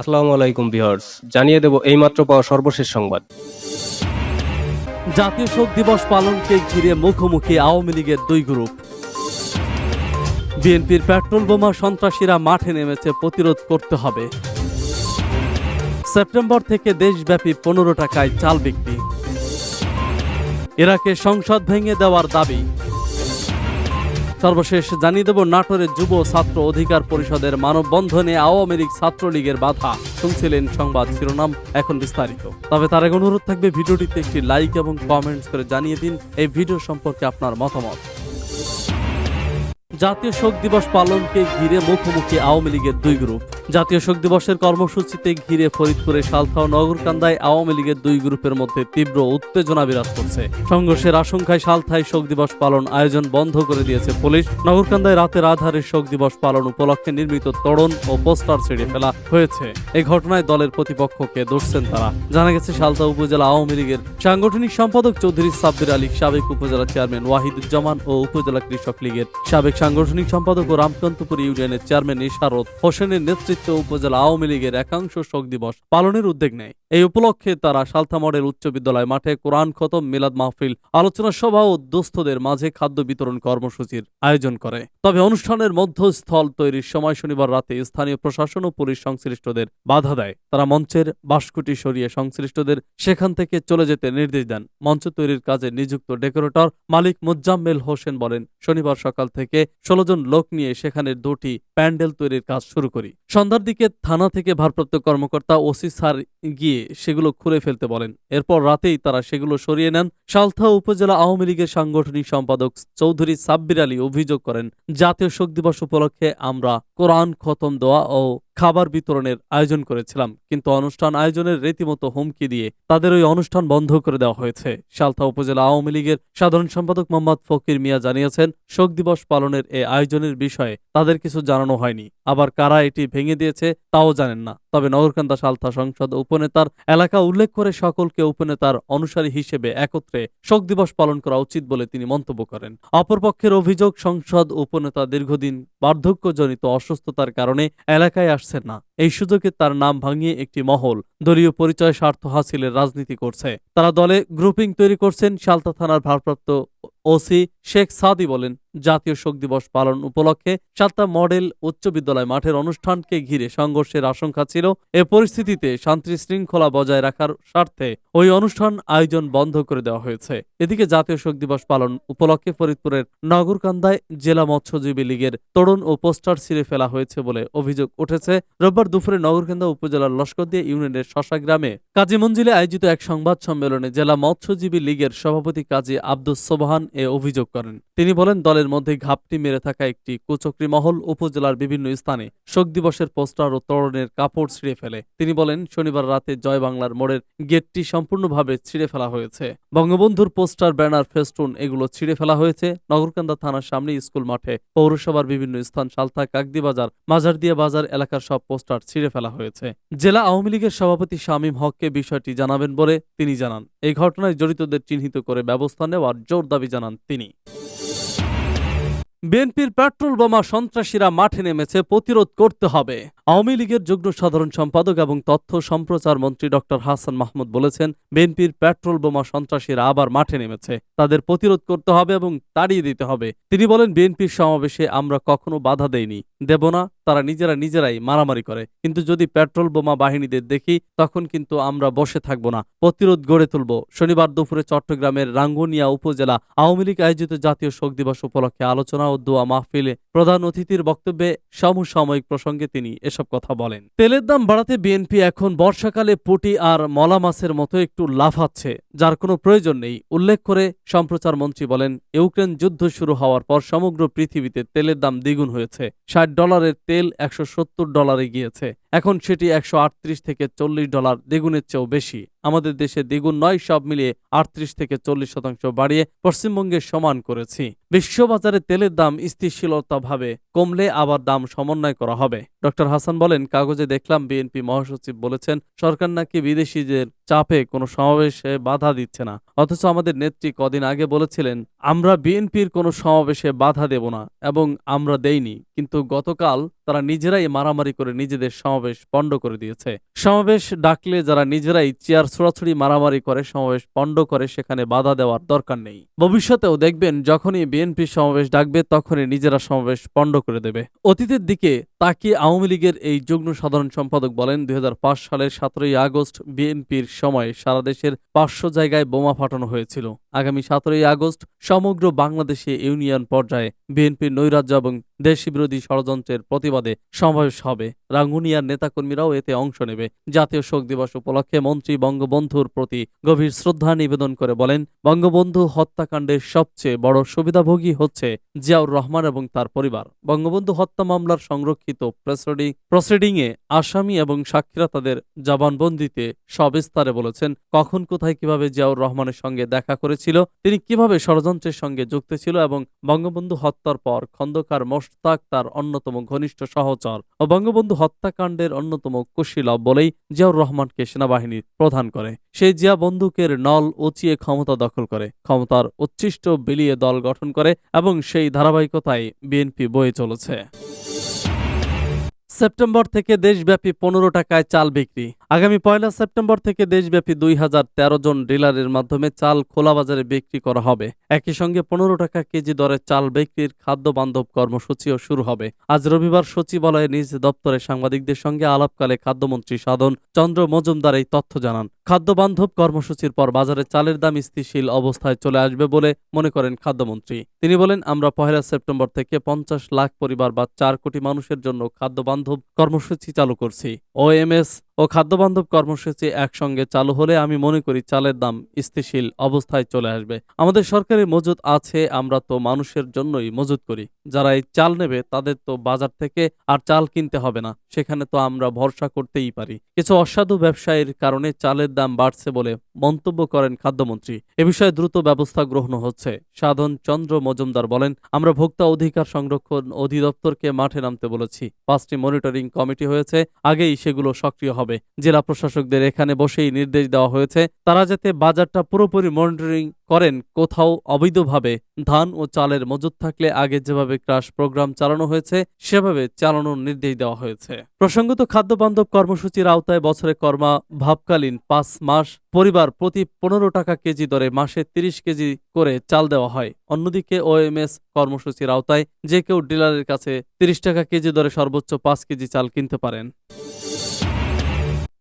আসসালামু আলাইকুম ভিউয়ার্স, জানিয়ে দেব এইমাত্র পাওয়া সর্বশেষ সংবাদ। জাতীয় শোক দিবস পালনকে ঘিরে মুখোমুখি আওয়ামী লীগের দুই গ্রুপ। বিএনপির পেট্রোল বোমা সন্ত্রাসীরা মাঠে নেমেছে, প্রতিরোধ করতে হবে। সেপ্টেম্বর থেকে দেশব্যাপী পনেরো টাকায় চাল বিক্রি। ইরাকে সংসদ ভেঙে দেওয়ার দাবি। সর্বশেষ জানিয়ে দেব, নাটোরের যুব ছাত্র অধিকার পরিষদের মানববন্ধনে আওয়ামী লীগ ছাত্রলীগের বাধা। শুনছিলেন সংবাদ শিরোনাম, এখন বিস্তারিত। তবে তার আগে অনুরোধ থাকবে, ভিডিওটিতে একটি লাইক এবং কমেন্টস করে জানিয়ে দিন এই ভিডিও সম্পর্কে আপনার মতামত। জাতীয় শোক দিবস পালনকে ঘিরে মুখোমুখি আওয়ামী লীগের দুই গ্রুপ। জাতীয় শোক দিবসের কর্মসূচিতে ঘিরে ফরিদপুরে সালথা ও নগরকান্দায় আওয়ামী লীগের দুই গ্রুপের মধ্যে তীব্র উত্তেজনা বিরাজ করছে। সংঘর্ষের আশঙ্কায় সালথায় শোক দিবস পালন আয়োজন বন্ধ করে দিয়েছে পুলিশ। নগরকান্দায় রাতের আধারে শোক দিবস পালন উপলক্ষে নির্মিত তোরণ ও পোস্টার ছিঁড়ে ফেলা হয়েছে। এই ঘটনায় দলের প্রতিপক্ষকে দোষছেন তারা। জানা গেছে, সালথা উপজেলা আওয়ামী লীগের সাংগঠনিক সম্পাদক চৌধুরী সাব্বির আলী সাবেক উপজেলা চেয়ারম্যান ওয়াহিদুজ্জামান ও উপজেলা কৃষক লীগের সাবেক সাংগঠনিক সম্পাদক ও রামকান্তপুর ইউনিয়নের চেয়ারম্যান ইশারত হোসেনের নেতৃত্বে উপজেলা আওয়ামী লীগের একাংশ শোক দিবস পালনের উদ্যোগ নেয়। এই উপলক্ষে তারা সালথা মডেল উচ্চ বিদ্যালয় মাঠে কোরআন খতম, মিলাদ মাহফিল, আলোচনা সভা ও দুস্থদের মাঝে খাদ্য বিতরণ কর্মসূচির আয়োজন করে। তবে অনুষ্ঠানের মধ্যস্থল তৈরির সময় শনিবার রাতে স্থানীয় প্রশাসন ও পুলিশ সংশ্লিষ্টদের বাধা দেয়। তারা মঞ্চের বাসকুটি সরিয়ে সংশ্লিষ্টদের সেখান থেকে চলে যেতে নির্দেশ দেন। মঞ্চ তৈরির কাজে নিযুক্ত ডেকোরেটর মালিক মুজ্জাম্মেল হোসেন বলেন, শনিবার সকাল থেকে ষোলো জন লোক নিয়ে সেখানে দুটি প্যান্ডেল তৈরির কাজ শুরু করি। সন্ধ্যার দিকে থানা থেকে ভারপ্রাপ্ত কর্মকর্তা ওসি স্যার গিয়ে সেগুলো খুলে ফেলতে বলেন। এরপর রাতেই তারা সেগুলো সরিয়ে নেন। সালথা উপজেলা আওয়ামী লীগের সাংগঠনিক সম্পাদক চৌধুরী সাব্বির আলী অভিযোগ করেন, জাতীয় শোক দিবস উপলক্ষে আমরা কোরআন খতম দোয়া ও খাবার বিতরণের আয়োজন করেছিলাম, কিন্তু অনুষ্ঠান আয়োজনের রীতিমতো হুমকি দিয়ে তাদের ওই অনুষ্ঠান বন্ধ করে দেওয়া হয়েছে। সালথা উপজেলা আওয়ামী লীগের সাধারণ সম্পাদক মোহাম্মদ ফকির মিয়া জানিয়েছেন, শোক দিবস পালনের এ আয়োজনের বিষয়ে তাদের কিছু জানানো হয়নি। আবার কারা এটি ভেঙে দিয়েছে তাও জানেন না। তবে নগরকান্দা সালথা সংসদ উপনেতার এলাকা উল্লেখ করে সকলকে উপনেতার অনুসারী হিসেবে একত্রে শোক দিবস পালন করা উচিত বলে তিনি মন্তব্য করেন। অপরপক্ষের অভিযোগ, সংসদ উপনেতা দীর্ঘদিন বার্ধক্যজনিত অসুস্থতার কারণে এলাকায় আসছেন না। এই সুযোগে তার নাম ভাঙিয়ে একটি মহল, দলীয় পরিচয় স্বার্থ হাসিলের রাজনীতি করছে। তারা দলে গ্রুপিং তৈরি করছেন শালতা থানার ভারপ্রাপ্ত ওসি শেখ সাদি বলেন, জাতীয় শোক দিবস পালন উপলক্ষে সাতটা মডেল উচ্চ বিদ্যালয় মাঠের অনুষ্ঠানকে ঘিরে সংঘর্ষের আশঙ্কা ছিল। এ পরিস্থিতিতে শান্তি শৃঙ্খলা বজায় রাখার স্বার্থে ওই অনুষ্ঠান আয়োজন বন্ধ করে দেওয়া হয়েছে। এদিকে জাতীয় শোক দিবস পালন উপলক্ষে ফরিদপুরের নগরকান্দায় জেলা মৎস্যজীবী লীগের তরুণ ও পোস্টার ছিঁড়ে ফেলা হয়েছে বলে অভিযোগ উঠেছে। রোববার দুপুরে নগরকান্দা উপজেলার লস্করদিয়া ইউনিয়নের শশা গ্রামে কাজী মঞ্জিলে আয়োজিত এক সংবাদ সম্মেলনে জেলা মৎস্যজীবী লীগের সভাপতি কাজী আব্দুস সোবহান এ অভিযোগ করেন। তিনি বলেন, দলের মধ্যে ঘাপটি মেরে থাকা একটি কুচক্রী মহল উপজেলার বিভিন্ন স্থানে শোক দিবসের পোস্টার ও তরণের কাপড় ছিঁড়ে ফেলে। তিনি বলেন, শনিবার রাতে জয় বাংলার মোড়ের গেটটি সম্পূর্ণভাবে ছিঁড়ে ফেলা হয়েছে। বঙ্গবন্ধুর পোস্টার, ব্যানার, ফেস্টুন এগুলো ছিঁড়ে ফেলা হয়েছে। নগরকান্দা থানার সামনে স্কুল মাঠে, পৌরসভার বিভিন্ন স্থান, সালথা কাকদি বাজার মাজারদিয়া বাজার এলাকার সব পোস্টার ছিঁড়ে ফেলা হয়েছে। জেলা আওয়ামী লীগের সভাপতি শামীম হককে বিষয়টি জানাবেন বলে তিনি জানান। এই ঘটনায় জড়িতদের চিহ্নিত করে ব্যবস্থা নেওয়ার জোর দাবি জানান তিনি। বিএনপির পেট্রোল বোমা সন্ত্রাসীরা মাঠে নেমেছে, প্রতিরোধ করতে হবে। আওয়ামী লীগের যুগ্ম সাধারণ সম্পাদক এবং তথ্য সম্প্রচার মন্ত্রী ডক্টর হাসান মাহমুদ বলেছেন, বিএনপির পেট্রোল বোমা সন্ত্রাসীরা আবার মাঠে নেমেছে। তাদের প্রতিরোধ করতে হবে এবং তাড়িয়ে দিতে হবে। তিনি বলেন, বিএনপির সমাবেশে আমরা কখনো বাধা দেইনি। দেব না তারা নিজেরা নিজেরাই মারামারি করে। কিন্তু যদি পেট্রোল বোমা বাহিনীদের দেখি, তখন কিন্তু আমরা বসে থাকব না। প্রতিরোধ গড়ে তুলব। শনিবার দুপুরে চট্টগ্রামের রাঙ্গুনিয়া উপজেলা আওয়ামী লীগ আয়োজিত জাতীয় শোক দিবস উপলক্ষে আলোচনা ও দোয়া মাহফিলে প্রধান অতিথির বক্তব্যে সমসাময়িক প্রসঙ্গে তিনি এসব কথা বলেন। তেলের দাম বাড়াতে বিএনপি এখন বর্ষাকালে পুটি আর মলা মাছের মতো একটু লাফাচ্ছে। যার কোনো প্রয়োজন নেই, উল্লেখ করে সম্প্রচার মন্ত্রী বলেন, ইউক্রেন যুদ্ধ শুরু হওয়ার পর সমগ্র পৃথিবীতে তেলের দাম দ্বিগুণ হয়েছে। ষাট ডলারের তেল একশো সত্তর ডলারে গিয়েছে। এখন সেটি একশো আটত্রিশ থেকে চল্লিশ ডলার দ্বিগুণের চেয়েও বেশি। আমাদের দেশে দ্বিগুণ নয়, সব মিলিয়ে আটত্রিশ থেকে চল্লিশ শতাংশ বাড়িয়ে পশ্চিমবঙ্গে সমান করেছি। বিশ্ববাজারে তেলের দাম স্থিতিশীলতাভাবে কমলে আবার দাম সমন্বয় করা হবে। ডক্টর হাসান বলেন, কাগজে দেখলাম বিএনপি মহাসচিব বলেছেন, সরকার নাকি বিদেশিদের চাপে কোনো সমাবেশে বাধা দিচ্ছে না। অথচ আমাদের নেত্রী কদিন আগে বলেছিলেন, আমরা বিএনপির কোনো সমাবেশে বাধা দেব না এবং আমরা দেইনি। কিন্তু গতকাল তারা নিজেরাই মারামারি করে নিজেদের সমাবেশ পণ্ড করে দিয়েছে। সমাবেশ ডাকলে যারা নিজেরাই চেয়ার ছোড়াছুড়ি মারামারি করে, সমাবেশ পণ্ড করে, সেখানে বাধা দেওয়ার দরকার নেই। ভবিষ্যতেও দেখবেন, যখনই বিএনপি সমাবেশ ডাকবে, তখনই নিজেরা সমাবেশ পণ্ড করে দেবে। অতীতের দিকে তাকিয়ে আওয়ামী লীগের এই যুগ্ম সাধারণ সম্পাদক বলেন, দুই হাজার পাঁচ সালের সতেরোই আগস্ট বিএনপির সময় সারা দেশের পাঁচশো জায়গায় বোমা ফাটানো হয়েছিল। আগামী সতেরোই আগস্ট সমগ্র বাংলাদেশে ইউনিয়ন পর্যায়ে বিএনপির নৈরাজ্য এবং দেশবিরোধী ষড়যন্ত্রের প্রতিবাদে সমাবেশ হবে। রাঙ্গুনিয়ার নেতাকর্মীরাও এতে অংশ নেবে। জাতীয় শোক দিবস উপলক্ষে মন্ত্রী বঙ্গবন্ধুর প্রতি গভীর শ্রদ্ধা নিবেদন করে বলেন, বঙ্গবন্ধু হত্যাকাণ্ডের সবচেয়ে বড় সুবিধাভোগী হচ্ছে জিয়াউর রহমান এবং তার পরিবার। বঙ্গবন্ধু হত্যা মামলার সংরক্ষিত প্রসিডিং, প্রসিডিংয়ে আসামি এবং সাক্ষীরা তাদের জবানবন্দিতে সবিস্তারে বলেছেন, কখন, কোথায়, কীভাবে জিয়াউর রহমানের সঙ্গে দেখা করেছিল, তিনি কীভাবে ষড়যন্ত্রের সঙ্গে যুক্ত ছিল এবং বঙ্গবন্ধু হত্যার পর খন্দকার মোশতাক তার অন্যতম ঘনিষ্ঠ সহচর ও বঙ্গবন্ধু হত্যাকাণ্ডের অন্যতম কুশীলব বলেই জিয়াউর রহমানকে সেনাবাহিনী প্রধান করে। সে জিয়া বন্দুকের নল উঁচিয়ে ক্ষমতা দখল করে, ক্ষমতার উচ্ছিষ্ট বিলিয়ে দল গঠন করে এবং সেই ধারাবাহিকতায় বিএনপি বয়ে চলেছে। সেপ্টেম্বর থেকে দেশব্যাপী পনেরো টাকায় চাল বিক্রি। আগামী পয়লা সেপ্টেম্বর থেকে দেশব্যাপী দুই হাজার তেরো জন ডিলারের মাধ্যমে চাল খোলা বাজারে বিক্রি করা হবে। একই সঙ্গে পনেরো টাকা কেজি দরে চাল বিক্রির খাদ্য বান্ধব কর্মসূচিও শুরু হবে। আজ রবিবার সচিবালয়ে নিজ দপ্তরে সাংবাদিকদের সঙ্গে আলাপকালে খাদ্যমন্ত্রী সাধন চন্দ্র মজুমদার এই তথ্য জানান। খাদ্য বান্ধব কর্মসূচির পর বাজারে চালের দাম স্থিতিশীল অবস্থায় চলে আসবে বলে মনে করেন খাদ্যমন্ত্রী। তিনি বলেন, আমরা পহেলা সেপ্টেম্বর থেকে পঞ্চাশ লাখ পরিবার বা চার কোটি মানুষের জন্য খাদ্যবান্ধব কর্মসূচি চালু করছি। ওএমএস ও খাদ্যবান্ধব কর্মসূচি একসঙ্গে চালু হলে আমি মনে করি চালের দাম স্থিতিশীল অবস্থায় চলে আসবে। আমাদের সরকারি মজুদ আছে, আমরা তো মানুষের জন্যই মজুদ করি। যারা এই চাল নেবে, তাদের তো বাজার থেকে আর চাল কিনতে হবে না। সেখানে তো আমরা ভরসা করতেই পারি। কিছু অসাধু ব্যবসায়ীর কারণে চালের দাম বাড়ছে বলে মন্তব্য করেন খাদ্যমন্ত্রী। এ বিষয়ে দ্রুত ব্যবস্থা গ্রহণ হচ্ছে। সাধন চন্দ্র মজুমদার বলেন, আমরা ভোক্তা অধিকার সংরক্ষণ অধিদপ্তরকে মাঠে নামতে বলেছি। পাঁচটি মনিটরিং কমিটি হয়েছে, আগেই সেগুলো সক্রিয় হবে। জেলা প্রশাসকদের এখানে বসেই নির্দেশ দেওয়া হয়েছে, তারা যাতে বাজারটা পুরোপুরি মনিটরিং করেন, কোথাও অবৈধভাবে ধান ও চালের মজুদ থাকলে আগে যেভাবে ক্রাশ প্রোগ্রাম চালানো হয়েছে, সেভাবে চালানোর নির্দেশ দেওয়া হয়েছে। প্রসঙ্গত খাদ্য বান্ধব কর্মসূচির আওতায় বছরে কর্মা ভাবকালীন পাঁচ মাস, পরিবার প্রতি পনেরো টাকা কেজি দরে মাসে তিরিশ কেজি করে চাল দেওয়া হয়। অন্যদিকে ওএমএস কর্মসূচির আওতায় যে কেউ ডিলারের কাছে তিরিশ টাকা কেজি দরে সর্বোচ্চ পাঁচ কেজি চাল কিনতে পারেন।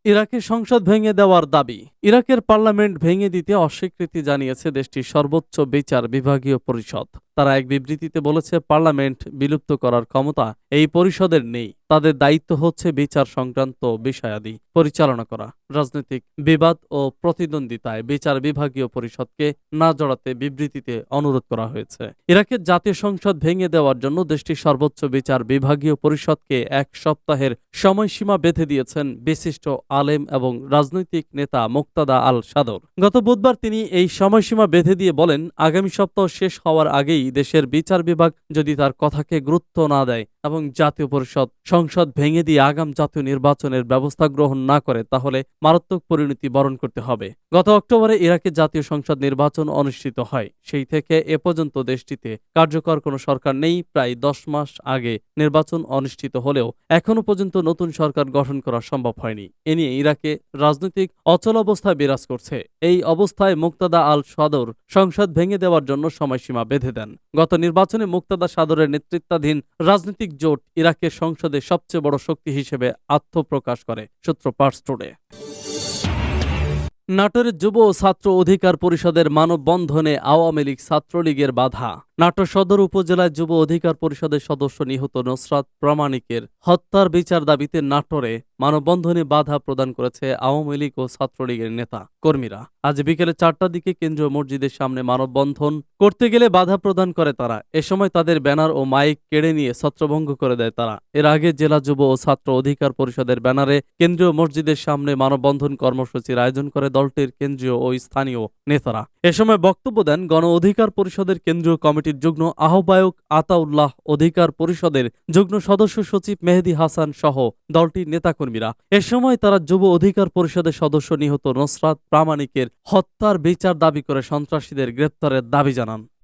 ইরাকের সংসদ ভেঙে দেওয়ার দাবি। ইরাকের পার্লামেন্ট ভেঙে দিতে অস্বীকৃতি জানিয়েছে দেশটির সর্বোচ্চ বিচার বিভাগীয় পরিষদ। তারা এক বিবৃতিতে বলেছে, পার্লামেন্ট বিলুপ্ত করার ক্ষমতা এই পরিষদের নেই। তাদের দায়িত্ব হচ্ছে বিচার সংক্রান্ত বিষয়াদি পরিচালনা করা। রাজনৈতিক বিবাদ ও প্রতিদ্বন্দ্বিতায় বিচার বিভাগীয় পরিষদকে না জড়াতে বিবৃতিতে অনুরোধ করা হয়েছে। ইরাকের জাতীয় সংসদ ভেঙে দেওয়ার জন্য দেশটির সর্বোচ্চ বিচার বিভাগীয় পরিষদকে এক সপ্তাহের সময়সীমা বেঁধে দিয়েছেন বিশিষ্ট আলেম এবং রাজনৈতিক নেতা মুক্তাদা আল সাদর। গত বুধবার তিনি এই সময়সীমা বেঁধে দিয়ে বলেন, আগামী সপ্তাহ শেষ হওয়ার আগেই দেশের বিচার বিভাগ যদি তার কথাকে গুরুত্ব না দেয়। এবং জাতীয় পরিষদ সংসদ ভেঙে দিয়ে আগাম জাতীয় নির্বাচনের ব্যবস্থা গ্রহণ না করে তাহলে মারাত্মক পরিণতি বরণ করতে হবে। গত অক্টোবরে ইরাকে জাতীয় সংসদ নির্বাচন অনুষ্ঠিত হয়। সেই থেকে এ পর্যন্ত দেশটিতে কার্যকর কোনো সরকার নেই। প্রায় দশ মাস আগে নির্বাচন অনুষ্ঠিত হলেও এখনও পর্যন্ত নতুন সরকার গঠন করা সম্ভব হয়নি। এ নিয়ে ইরাকে রাজনৈতিক অচল অবস্থা বিরাজ করছে। এই অবস্থায় মুক্তাদা আল সদর সংসদ ভেঙে দেওয়ার জন্য সময়সীমা বেঁধে দেন। গত নির্বাচনে মুক্তাদা সাদরের নেতৃত্বাধীন রাজনৈতিক জোট ইরাকের সংসদে সবচেয়ে বড় শক্তি হিসেবে আত্মপ্রকাশ করে, সূত্র পার্স টুডে নাটোরের যুব ছাত্র অধিকার পরিষদের মানববন্ধনে আওয়ামী লীগ ছাত্রলীগের বাধা। নাটোর সদর উপজেলায় যুব অধিকার পরিষদের সদস্য নিহত নসরাত প্রামাণিকের হত্যার বিচার দাবিতে নাটোরে মানববন্ধনে বাধা প্রদান করেছে আওয়ামী লীগ ও ছাত্রলীগের নেতা কর্মীরা। আজ বিকেলে চারটার দিকে কেন্দ্রীয় মসজিদের সামনে মানববন্ধন করতে গেলে বাধা প্রদান করে তারা। এ সময় তাদের ব্যানার ও মাইক কেড়ে নিয়ে ছত্রভঙ্গ করে দেয় তারা। এর আগে জেলা যুব ও ছাত্র অধিকার পরিষদের ব্যানারে কেন্দ্রীয় মসজিদের সামনে মানববন্ধন কর্মসূচির আয়োজন করে দলটির কেন্দ্রীয় ও স্থানীয় নেতারা। এ সময় বক্তব্য দেন গণ অধিকার পরিষদের কেন্দ্রীয় কমিটির যুগ্ম আহ্বায়ক আতাউল্লাহ অধিকার পরিষদের যুগ্ম সদস্য সচিব মেহেদি হাসান সহ দলটির নেতাকর্মীরা। এ সময় তারা যুব অধিকার পরিষদের সদস্য নিহত নসরাত প্রামাণিকের হত্যার বিচার দাবি করে সন্ত্রাসীদের গ্রেপ্তারের দাবি জানান।